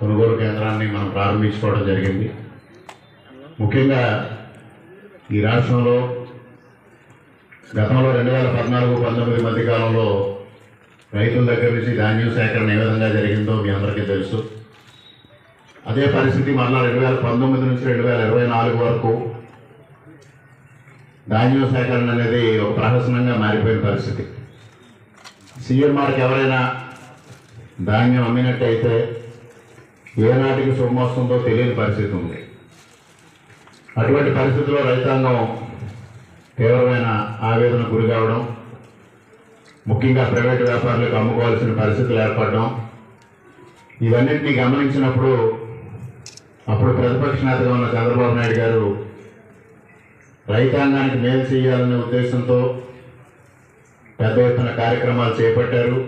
కొనుగోలు కేంద్రాన్ని మనం ప్రారంభించుకోవడం జరిగింది. ముఖ్యంగా ఈ రాష్ట్రంలో గతంలో రెండు వేల పద్నాలుగు పంతొమ్మిది మధ్య కాలంలో రైతుల దగ్గర నుంచి ధాన్యం సేకరణ ఏ విధంగా జరిగిందో మీ అందరికీ తెలుసు. అదే పరిస్థితి మళ్ళా రెండు వేల పంతొమ్మిది నుంచి రెండు వేల ఇరవై నాలుగు వరకు ధాన్యం సేకరణ అనేది ఒక ప్రహసనంగా మారిపోయిన పరిస్థితి. సీఎంఆర్కి ఎవరైనా ధాన్యం అమ్మినట్టయితే ఏ నాటికి తెలియని పరిస్థితి ఉంది. అటువంటి పరిస్థితుల్లో రైతాంగం తీవ్రమైన ఆవేదన గురి కావడం ముఖ్యంగా ప్రైవేటు వ్యాపారులకు అమ్ముకోవాల్సిన పరిస్థితులు ఏర్పడడం ఇవన్నింటినీ గమనించినప్పుడు అప్పుడు ప్రతిపక్ష నేతగా ఉన్న చంద్రబాబు నాయుడు గారు రైతాంగానికి మేలు చేయాలనే ఉద్దేశంతో పెద్ద ఎత్తున కార్యక్రమాలు చేపట్టారు.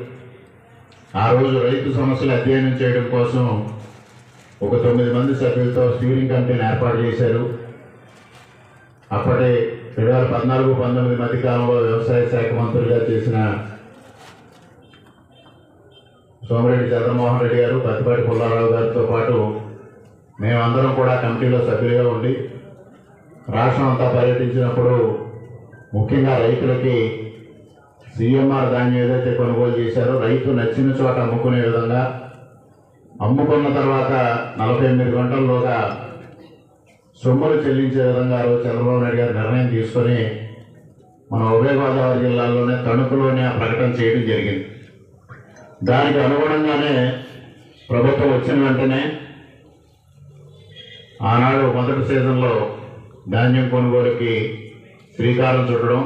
ఆ రోజు రైతు సమస్యలు అధ్యయనం చేయడం కోసం ఒక తొమ్మిది మంది సభ్యులతో స్టీరింగ్ కమిటీని ఏర్పాటు చేశారు. అప్పటి రెండు వేల పద్నాలుగు పంతొమ్మిది మధ్య కాలంలో వ్యవసాయ శాఖ మంత్రులుగా చేసిన సోమిరెడ్డి చంద్రమోహన్ రెడ్డి గారు పత్తిపాటి పుల్లారావు గారితో పాటు మేమందరం కూడా కమిటీలో సభ్యులుగా ఉండి రాష్ట్రం అంతా పర్యటించినప్పుడు ముఖ్యంగా రైతులకి సీఎంఆర్ ధాన్యం ఏదైతే కొనుగోలు చేశారో రైతు నచ్చిన చోట అమ్ముకునే విధంగా అమ్ముకున్న తర్వాత నలభై ఎనిమిది గంటల్లోగా సొమ్ములు చెల్లించే విధంగా రోజు చంద్రబాబు నాయుడు గారు నిర్ణయం తీసుకొని మన ఉభయ గోదావరి జిల్లాలోనే తణుకులోనే ఆ ప్రకటన చేయడం జరిగింది. దానికి అనుగుణంగానే ప్రభుత్వం వచ్చిన వెంటనే ఆనాడు మొదటి సీజన్లో ధాన్యం కొనుగోలుకి శ్రీకారం చుట్టడం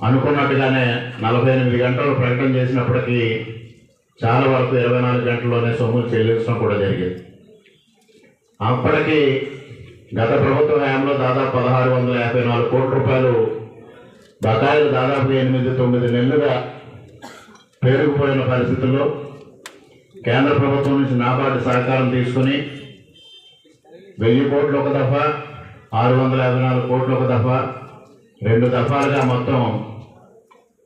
అనుకున్నట్టుగానే నలభై ఎనిమిది గంటలు ప్రకటన చేసినప్పటికీ చాలా వరకు ఇరవై నాలుగు గంటల్లోనే సొమ్ములు చెల్లించడం కూడా జరిగింది. అప్పటికి గత ప్రభుత్వ హయాంలో దాదాపు పదహారు వందల యాభై నాలుగు కోట్ల రూపాయలు బకాయిలు దాదాపు ఎనిమిది తొమ్మిది నెలలుగా పేరుకుపోయిన పరిస్థితుల్లో కేంద్ర ప్రభుత్వం నుంచి నాబార్డు సహకారం తీసుకుని వెయ్యి కోట్లు ఒక దఫా ఆరు వందల యాభై నాలుగు కోట్లు ఒక దఫా రెండు దఫాలుగా మొత్తం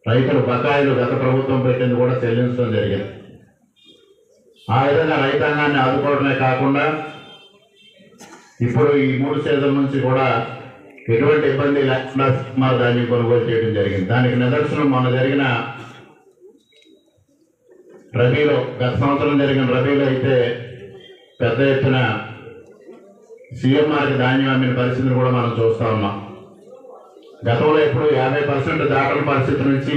రైతుల బకాయిలు గత ప్రభుత్వం పెట్టింది కూడా చెల్లించడం జరిగింది. ఆ విధంగా రైతాంగాన్ని ఆదుకోవడమే కాకుండా ఇప్పుడు ఈ మూడు సీజన్ నుంచి కూడా ఎటువంటి ఇబ్బంది లేకుండా సుమారు ధాన్యం కొనుగోలు చేయడం జరిగింది. దానికి నిదర్శనం మొన్న జరిగిన రబీలో గత సంవత్సరం జరిగిన రబీలో అయితే పెద్ద ఎత్తున సీఎంఆర్కి ధాన్యం అమ్మిన పరిస్థితిని కూడా మనం చూస్తా ఉన్నాం. గతంలో ఎప్పుడు యాభై పర్సెంట్ దాటల పరిస్థితి నుంచి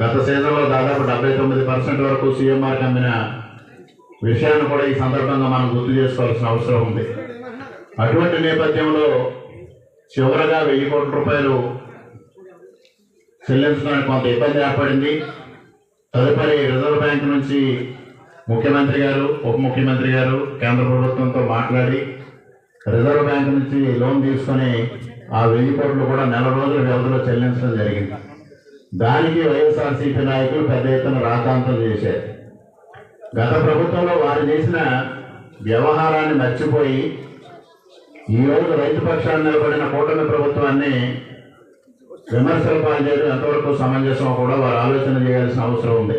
గత సీజన్లో దాదాపు డెబ్బై తొమ్మిది పర్సెంట్ వరకు సీఎంఆర్ అమ్మిన విషయాన్ని కూడా ఈ సందర్భంగా మనం గుర్తు చేసుకోవాల్సిన అవసరం ఉంది. అటువంటి నేపథ్యంలో చివరగా వెయ్యి కోట్ల రూపాయలు చెల్లించడానికి కొంత ఇబ్బంది ఏర్పడింది. తదుపరి రిజర్వ్ బ్యాంక్ నుంచి ముఖ్యమంత్రి గారు ఉప ముఖ్యమంత్రి గారు కేంద్ర ప్రభుత్వంతో మాట్లాడి రిజర్వ్ బ్యాంక్ నుంచి లోన్ తీసుకొని ఆ వెయ్యి కోట్లు కూడా నెల రోజుల వ్యవధిలో చెల్లించడం జరిగింది. దానికి వైఎస్ఆర్సీపీ నాయకులు పెద్ద ఎత్తున రాతాంతం చేశారు. గత ప్రభుత్వంలో వారు చేసిన వ్యవహారాన్ని మర్చిపోయి ఈ రోజు రైతు పక్షాన్ని నిలబడిన కూటమి ప్రభుత్వాన్ని విమర్శలు పాల్చేయడం ఎంతవరకు సమంజసమో కూడా వారు ఆలోచన చేయాల్సిన అవసరం ఉంది.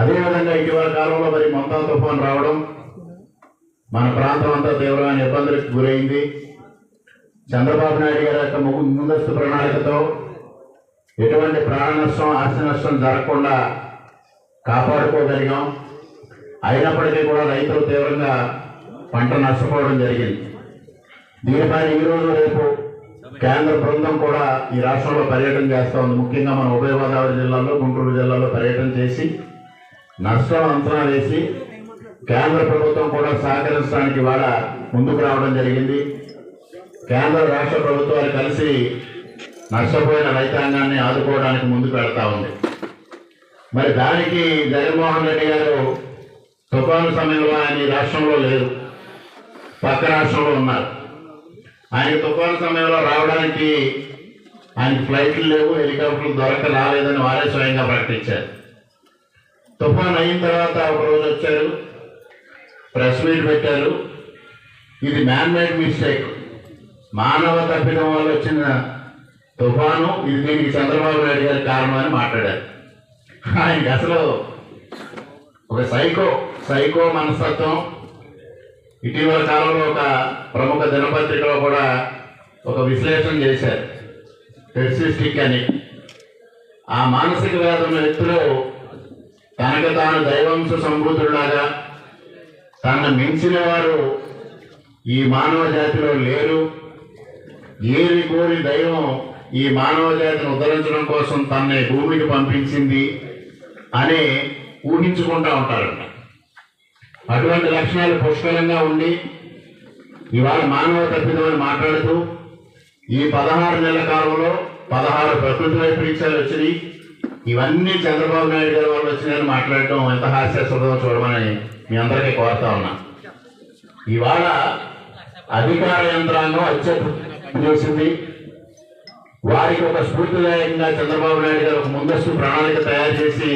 అదేవిధంగా ఇటీవల కాలంలో మరి మొత్తం తుఫాన్ రావడం మన ప్రాంతం అంతా తీవ్రమైన ఇబ్బందులకు గురైంది. చంద్రబాబు నాయుడు గారి యొక్క ము- ముందస్తు ప్రణాళికతో ఎటువంటి ప్రాణ నష్టం ఆస్తి నష్టం జరగకుండా కాపాడుకోగలిగాం. అయినప్పటికీ కూడా రైతులు తీవ్రంగా పంట నష్టపోవడం జరిగింది. దీనిపైన ఈరోజు రోజు రేపు కేంద్ర బృందం కూడా ఈ రాష్ట్రంలో పర్యటన చేస్తూ ఉంది. ముఖ్యంగా మన ఉభయ గోదావరి జిల్లాలో గుంటూరు జిల్లాలో పర్యటన చేసి నష్టం అంచనా వేసి కేంద్ర ప్రభుత్వం కూడా సహకరించడానికి వాళ్ళ ముందుకు రావడం జరిగింది. కేంద్ర రాష్ట్ర ప్రభుత్వాలు కలిసి నష్టపోయిన రైతాంగాన్ని ఆదుకోవడానికి ముందుకు వెళ్తా ఉంది. మరి దానికి జగన్మోహన్ రెడ్డి గారు తుఫాను సమయంలో ఆయన ఈ రాష్ట్రంలో లేరు. పక్క రాష్ట్రంలో ఉన్నారు. ఆయన తుఫాను సమయంలో రావడానికి ఆయనకి ఫ్లైట్లు లేవు హెలికాప్టర్లు దొరక రాలేదని వారే స్వయంగా ప్రకటించారు. తుఫాన్ అయిన తర్వాత ఒక రోజు వచ్చారు ప్రెస్ మీట్ పెట్టారు. ఇది మ్యాన్ మేడ్ మిస్టేక్. మానవ తప్పిదం వల్ల వచ్చిన తుఫాను ఇది దీనికి చంద్రబాబు నాయుడు గారి కారణం అని మాట్లాడారు. ఆయనకి అసలు ఒక సైకో సైకో మనస్తత్వం. ఇటీవల కాలంలో ఒక ప్రముఖ దినపత్రికలో కూడా ఒక విశ్లేషణ చేశారు. పెర్సిస్టిక్ అని. ఆ మానసిక వ్యాధి ఉన్న వ్యక్తులు తనకు తాను దైవంశ సంభూతుడిలాగా తనను మించిన వారు ఈ మానవ జాతిలో లేరు. ఏరి కోరి దైవం ఈ మానవ జాతిని ఉద్ధరించడం కోసం తన్నే భూమికి పంపించింది అని ఊహించుకుంటా ఉంటారంట అటువంటి లక్షణాలు పుష్కలంగా ఉండి ఇవాళ మానవ తప్పిదమని మాట్లాడుతూ ఈ పదహారు నెలల కాలంలో పదహారు ప్రకృతి వైపరీత్యాలు వచ్చినాయి. ఇవన్నీ చంద్రబాబు నాయుడు గారి వల్ల వచ్చినాయని మాట్లాడటం ఎంత హాస్యాస్పదమో చూడమని మీ అందరికీ కోరుతా ఉన్నా. ఇవాళ అధికార యంత్రాంగం అత్యద్భుత పనిచేసింది వారికి ఒక స్ఫూర్తిదాయకంగా చంద్రబాబు నాయుడు గారు ఒక ముందస్తు ప్రణాళిక తయారు చేసి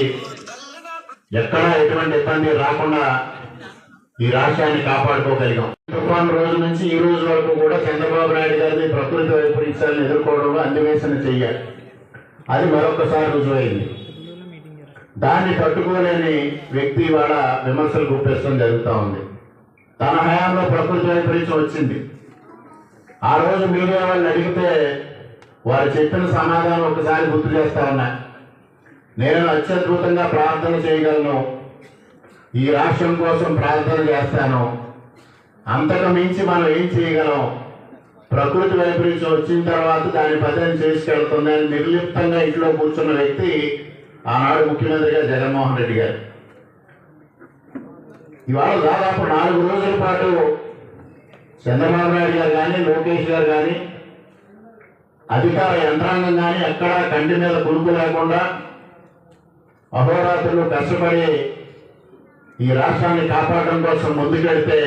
ఎక్కడా ఎటువంటి ఇబ్బంది రాకుండా ఈ రాష్ట్రాన్ని కాపాడుకోగలిగాం. తుఫాన్ రోజు నుంచి ఈ రోజు వరకు కూడా చంద్రబాబు నాయుడు గారిని ప్రకృతి వైపరీత్యాలను ఎదుర్కోవడంలో అన్వేషణ చెయ్యాలి అది మరొకసారి రుజువైంది. దాన్ని తట్టుకోలేని వ్యక్తి వాళ్ళ విమర్శలు గుప్పించడం జరుగుతూ ఉంది. తన హయాంలో ప్రకృతి వైపరీత్యం వచ్చింది. ఆ రోజు మీడియా వాళ్ళని అడిగితే వారు చెప్పిన సమాధానం ఒకసారి గుర్తు చేస్తా ఉన్నా. నేను అత్యద్భుతంగా ప్రార్థన చేయగలను. ఈ రాష్ట్రం కోసం ప్రార్థన చేస్తాను. అంతకు మించి మనం ఏం చేయగలం? ప్రకృతి వైపరీత్యం వచ్చిన తర్వాత దాని పదవి చేసుకెళ్తుందని నిర్లిప్తంగా ఇంట్లో కూర్చున్న వ్యక్తి ఆనాడు ముఖ్యమంత్రిగా జగన్మోహన్ రెడ్డి గారు. ఇవాళ దాదాపు నాలుగు రోజుల పాటు చంద్రబాబు నాయుడు గారు కానీ లోకేష్ గారు కానీ అధికార యంత్రాంగం కానీ ఎక్కడా కంటి మీద కురుపు లేకుండా అహోరాత్రులు కష్టపడి ఈ రాష్ట్రాన్ని కాపాడడం కోసం ముందుకెడితే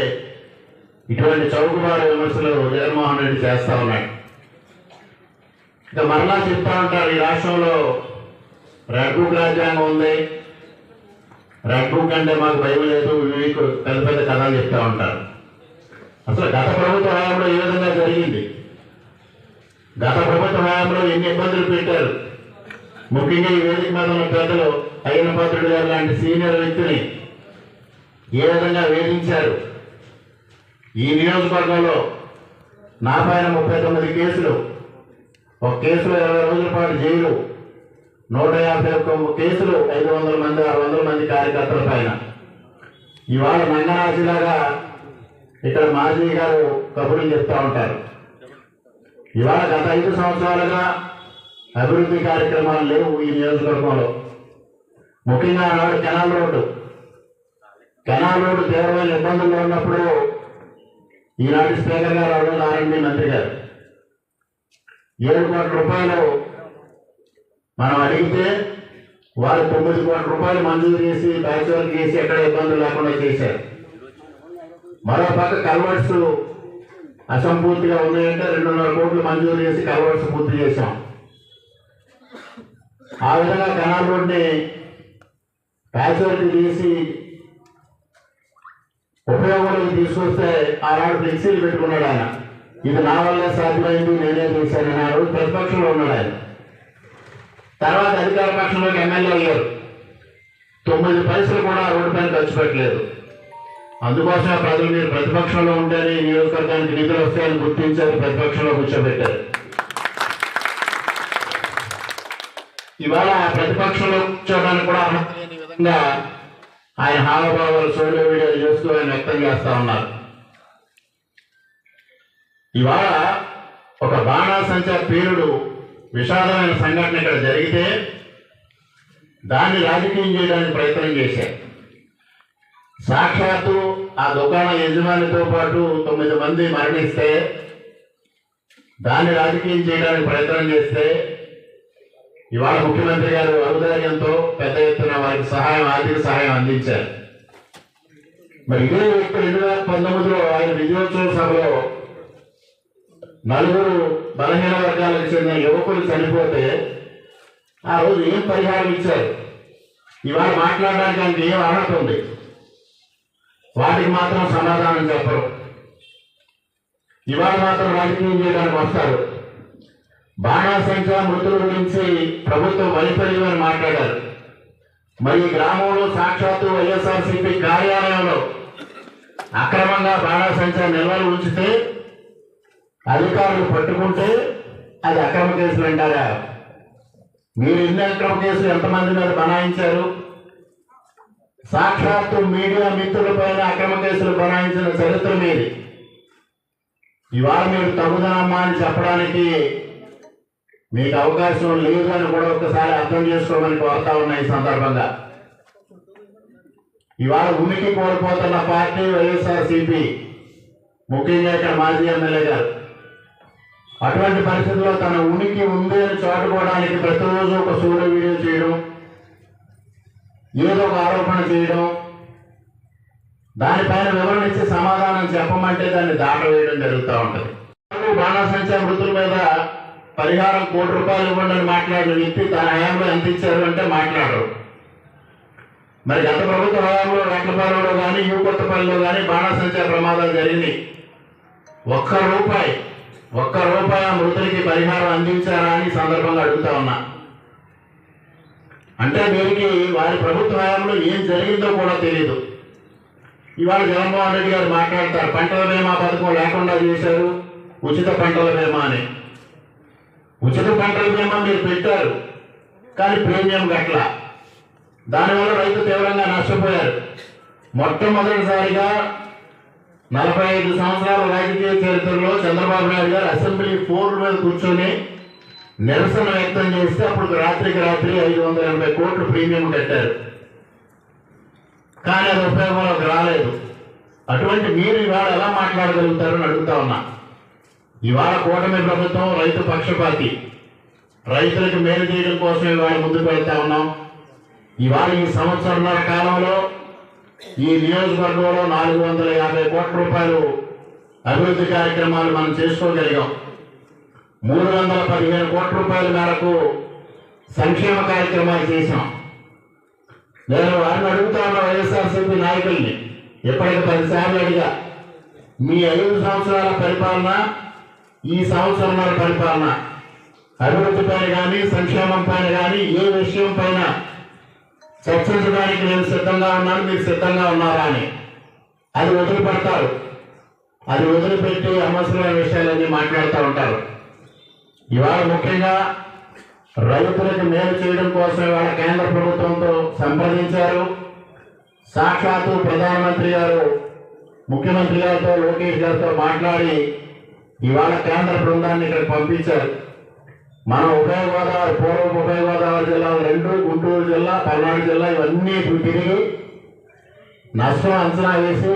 ఇటువంటి చౌకబారు విమర్శలు జగన్మోహన్ రెడ్డి చేస్తా ఉన్నాడు. ఇక మరలా చెప్తా ఉంటారు ఈ రాష్ట్రంలో రెడ్ బుక్ రాజ్యాంగం ఉంది. రెడ్ బుక్ అంటే మాకు భయం లేదు మీకు పెద్ద పెద్ద కథలు చెప్తా ఉంటారు. అసలు గత ప్రభుత్వ హయాంలో ఏ విధంగా జరిగింది? గత ప్రభుత్వ హయాంలో ఎన్ని ఇబ్బందులు పెట్టారు? ముఖ్యంగా ఈ వేదిక మీద ఉన్న పెద్దలు అయ్యన పాత్రుడు గారు లాంటి సీనియర్ వ్యక్తిని ఏ విధంగా వేధించారు? ఈ నియోజకవర్గంలో నా పైన ముప్పై తొమ్మిది కేసులు ఒక కేసులో ఇరవై రోజుల పాటు జైలు నూట యాభై ఒక్క కేసులు ఐదు వందల మంది ఆరు వందల మంది కార్యకర్తల పైన. ఇవాళ నంగరాజులాగా ఇక్కడ మాజీ గారు కబుర్లు చెప్తా ఉంటారు. ఇవాళ గత ఐదు సంవత్సరాలుగా అభివృద్ధి కార్యక్రమాలు లేవు ఈ నియోజకవర్గంలో. ముఖ్యంగా ఆనాడు కెనాల్ రోడ్డు. కెనాల్ రోడ్డు తీవ్రమైన ఇబ్బందుల్లో ఉన్నప్పుడు ఈనాటి స్పీకర్ గారు అరుణ్ నారాయణ మంత్రి గారు. ఏడు కోట్ల రూపాయలు మనం అడిగితే వారు తొమ్మిది కోట్ల రూపాయలు మంజూరు చేసి బ్యాచ్ వర్క్ చేసి ఎక్కడ ఇబ్బందులు లేకుండా చేశారు. మరో పక్క కల్వర్ట్స్ అసంపూర్తిగా ఉన్నాయంటే రెండున్నర కోట్లు మంజూరు చేసి కల్వర్ట్స్ పూర్తి చేశాం. ఆ విధంగా కెనాల్ రోడ్ని ప్యాచ్ తీసి ఉపయోగంలోకి తీసుకొస్తే ఆనాడు ఫ్లెక్సీలు పెట్టుకున్నాడు ఆయన. ఇది నా వల్లే సాధ్యమైంది నేనే చేశాను ఆ రోజు ప్రతిపక్షంలో ఉన్నాడు ఆయన. తర్వాత అధికార పక్షంలోకి ఎమ్మెల్యే అయ్యారు. తొమ్మిది పైసలు కూడా ఆ రోడ్డు పైన ఖర్చు పెట్టలేదు. అందుకోసం ప్రజలు మీరు ప్రతిపక్షంలో ఉంటేనే నియోజకవర్గానికి నిధులు వస్తాయని గుర్తించారు ప్రతిపక్షంలో కూర్చోబెట్టారు ఇవాళ ప్రతిపక్షంలో కూర్చోవడానికి కూడా అర్హత లేని విధంగా ఆయన హావభావాలు సోషల్ వీడియోలు చూస్తూ ఆయన వ్యక్తం చేస్తా ఉన్నారు. ఇవాళ ఒక బాణాసంచా పేరుడు విషాదమైన సంఘటన ఇక్కడ జరిగితే దాన్ని రాజకీయం చేయడానికి ప్రయత్నం చేశారు. సాక్షాత్తు ఆ దుకాణ యజమానితో పాటు తొమ్మిది మంది మరణిస్తే దాన్ని రాజకీయం చేయడానికి ప్రయత్నం చేస్తే ఇవాళ ముఖ్యమంత్రి గారు ఔదార్యంతో పెద్ద ఎత్తున వారికి సహాయం ఆర్థిక సహాయం అందించారు. మరి ఇదే వ్యక్తి రెండు వేల పంతొమ్మిదిలో ఆయన విజయోత్సవ సభలో నలుగురు బలహీన వర్గాలకు చెందిన యువకులు చనిపోతే ఆ రోజు ఏం పరిహారం ఇచ్చారు? ఇవాళ మాట్లాడడానికి ఆయనకి ఏం అర్హత ఉంది? వాటికి మాత్రం సమాధానం చెప్పరు. ఇవాళ మాత్రం రాజకీయం చేయడానికి వస్తారు. బాణాసంఖ్య మృతుల గురించి ప్రభుత్వం వైఫల్యం అని మాట్లాడారు. మరి గ్రామంలో సాక్షాత్తు వైఎస్ఆర్సిపి వైఎస్ఆర్సీపీ కార్యాలయంలో అక్రమంగా బాణాసంచా నిల్వలు ఉంచితే అధికారులు పట్టుకుంటే అది అక్రమ కేసులు అంటారా? మీరు ఎన్ని అక్రమ కేసులు ఎంతమంది మీద బనాయించారు? సాక్షాత్తు మీడియా మిత్రులపైన అక్రమ కేసులు బనాయించిన చరిత్ర మీది. ఇవాళ మీరు తగుదనమ్మా అని చెప్పడానికి మీకు అవకాశం లేదని కూడా ఒకసారి అర్థం చేసుకోమని కోరుతా ఉన్నాయి ఈ సందర్భంగా. ఇవాళ ఉనికి కోల్పోతున్న పార్టీ వైఎస్ఆర్సిపి ముఖ్యంగా ఇక్కడ మాజీ ఎమ్మెల్యే గారు. అటువంటి పరిస్థితుల్లో తన ఉనికి ఉంది అని చాటుకోవడానికి ప్రతిరోజు ఒక సూర్య వీడియో చేయడం ఏదో ఒక ఆరోపణ చేయడం దానిపైన వివరణ ఇచ్చి సమాధానం చెప్పమంటే దాన్ని దాటవేయడం జరుగుతూ ఉంటుంది. బాణాసంచా మృతుల మీద పరిహారం కోటి రూపాయలు ఇవ్వండి అని మాట్లాడిన వ్యక్తి తన హయాంలో ఎంత ఇచ్చారు అంటే మాట్లాడరు. మరి గత ప్రభుత్వ హయాంలో రెట్లపాలెంలో కానీ యూ కొత్తపల్లిలో కానీ బాణాసంచా ప్రమాదాలు జరిగినాయి. ఒక్క రూపాయి ఒక్క రూపాయి ఆ మృతులకి పరిహారం అందించారా అని సందర్భంగా అడుగుతా ఉన్నా. అంటే దీనికి వారి ప్రభుత్వ హయాంలో ఏం జరిగిందో కూడా తెలియదు ఇవాళ జగన్మోహన్ రెడ్డి గారు మాట్లాడతారు పంటల బీమా పథకం లేకుండా చేశారు ఉచిత పంటల బీమా అని. ఉచిత పంటల బీమా మీరు పెట్టారు కానీ ప్రీమియం గట్ల దానివల్ల రైతు తీవ్రంగా నష్టపోయారు. మొట్టమొదటిసారిగా నలభై ఐదు సంవత్సరాల రాజకీయ చరిత్రలో చంద్రబాబు నాయుడు గారు అసెంబ్లీ ఫోర్ మీద కూర్చొని నిరసన వ్యక్తం చేస్తే అప్పుడు రాత్రికి రాత్రి ఐదు వందల ఎనభై కోట్లు ప్రీమియం కట్టారు. కానీ అది ఉపయోగంలోకి రాలేదు. అటువంటి మీరు ఇవాళ ఎలా మాట్లాడగలుగుతారని అడుగుతా ఉన్నా. ఇవాళ కూటమి ప్రభుత్వం రైతు పక్షపాతి. రైతులకు మేలు చేయడం కోసం ఇవాళ ముందుకు వెళ్తా ఉన్నాం. ఇవాళ ఈ సంవత్సరంన్నర కాలంలో ఈ నియోజకవర్గంలో నాలుగు వందల యాభై కోట్ల రూపాయలు అభివృద్ధి కార్యక్రమాలు మనం చేసుకోగలిగాం. మూడు వందల పదిహేను కోట్ల రూపాయల మేరకు సంక్షేమ కార్యక్రమాలు చేశాం. నేను వారిని అడుగుతా ఉన్న వైఎస్ఆర్సీపీ నాయకుల్ని. ఎప్పటికి పదిసార్లు అడిగా మీ ఐదు సంవత్సరాల పరిపాలన ఈ సంవత్సరాల పరిపాలన అభివృద్ధి పైన కానీ సంక్షేమం పైన కానీ ఏ విషయం పైన చర్చించడానికి నేను సిద్ధంగా ఉన్నాను మీరు సిద్ధంగా ఉన్నారా అని. అది వదిలిపెడతారు. అది వదిలిపెట్టి అనవసరమైన విషయాలన్నీ మాట్లాడుతూ ఉంటారు. ఇవాళ ముఖ్యంగా రైతులకు మేలు చేయడం కోసం ఇవాళ కేంద్ర ప్రభుత్వంతో సంప్రదించారు. సాక్షాత్తు ప్రధానమంత్రి గారు ముఖ్యమంత్రి గారితో లోకేష్ గారితో మాట్లాడి ఇవాళ కేంద్ర బృందాన్ని ఇక్కడ పంపించారు. మన ఉభయ గోదావరి పూర్వ ఉభయ గోదావరి జిల్లా రెండు గుంటూరు జిల్లా పల్నాడు జిల్లా ఇవన్నీ తిరిగి నష్టం అంచనా వేసి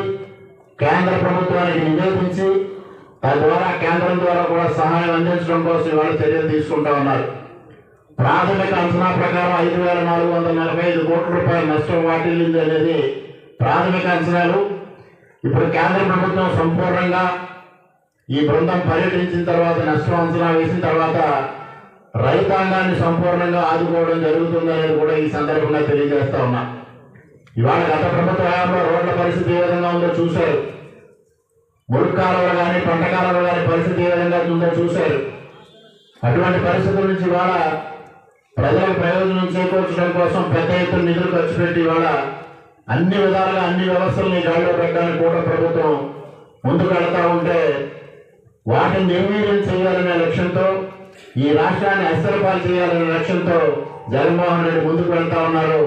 కేంద్ర ప్రభుత్వానికి నివేదించి తద్వారా కేంద్రం ద్వారా కూడా సహాయం అందించడం కోసం ఇవాళ చర్యలు తీసుకుంటా ఉన్నారు. ప్రాథమిక అంచనా ప్రకారం ఐదు వేల నాలుగు వందల నలభై ఐదు కోట్ల రూపాయల నష్టం వాటిల్లింది అనేది ప్రాథమిక అంచనాలు. ఇప్పుడు కేంద్ర ప్రభుత్వం సంపూర్ణంగా ఈ బృందం పర్యటించిన తర్వాత నష్టం అంచనా వేసిన తర్వాత రైతాంగాన్ని సంపూర్ణంగా ఆదుకోవడం జరుగుతుంది అనేది కూడా ఈ సందర్భంగా తెలియజేస్తా ఉన్నా. ఇవాళ గత ప్రభుత్వ హయాంలో రోడ్ల పరిస్థితి ఏ విధంగా ఉందో చూశారు. మురుగు కాలువలు కానీ పంట కాలంలో కానీ పరిస్థితి ఏ విధంగా ఉందో చూశారు. అటువంటి పరిస్థితుల నుంచి ఇవాళ ప్రజలకు ప్రయోజనం చేకూర్చడం కోసం పెద్ద ఎత్తున నిధులు ఖర్చు పెట్టి ఇవాళ అన్ని విధాలుగా అన్ని వ్యవస్థల్ని గాడిలో పెట్టడానికి కూడా ప్రభుత్వం ముందుకు వెళ్తా ఉంటే వాటిని నిర్వీర్యం చేయాలనే లక్ష్యంతో ఈ రాష్ట్రాన్ని అస్థిరపాలు చేయాలనే లక్ష్యంతో జగన్మోహన్ రెడ్డి ముందుకు వెళ్తా ఉన్నారు.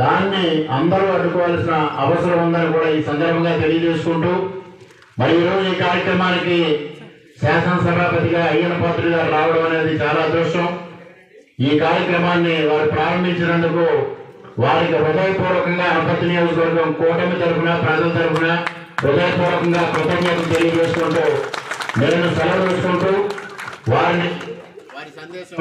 దాన్ని అందరూ అడ్డుకోవాల్సిన అవసరం ఉందని కూడా ఈ సందర్భంగా తెలియజేసుకుంటూ మరి ఈరోజు ఈ కార్యక్రమానికి శాసనసభాపతిగా అయ్యన పాత్రుడు గారు రావడం అనేది చాలా అదృష్టం. ఈ కార్యక్రమాన్ని వారు ప్రారంభించినందుకు వారికి హృదయపూర్వకంగా అనపతి నియోజకవర్గం కూటమి తరఫున ప్రజల తరఫున హృదయపూర్వకంగా కృతజ్ఞతలు తెలియజేసుకుంటూ నేను సెలవు తీసుకుంటూ వారిని వారి సందేశం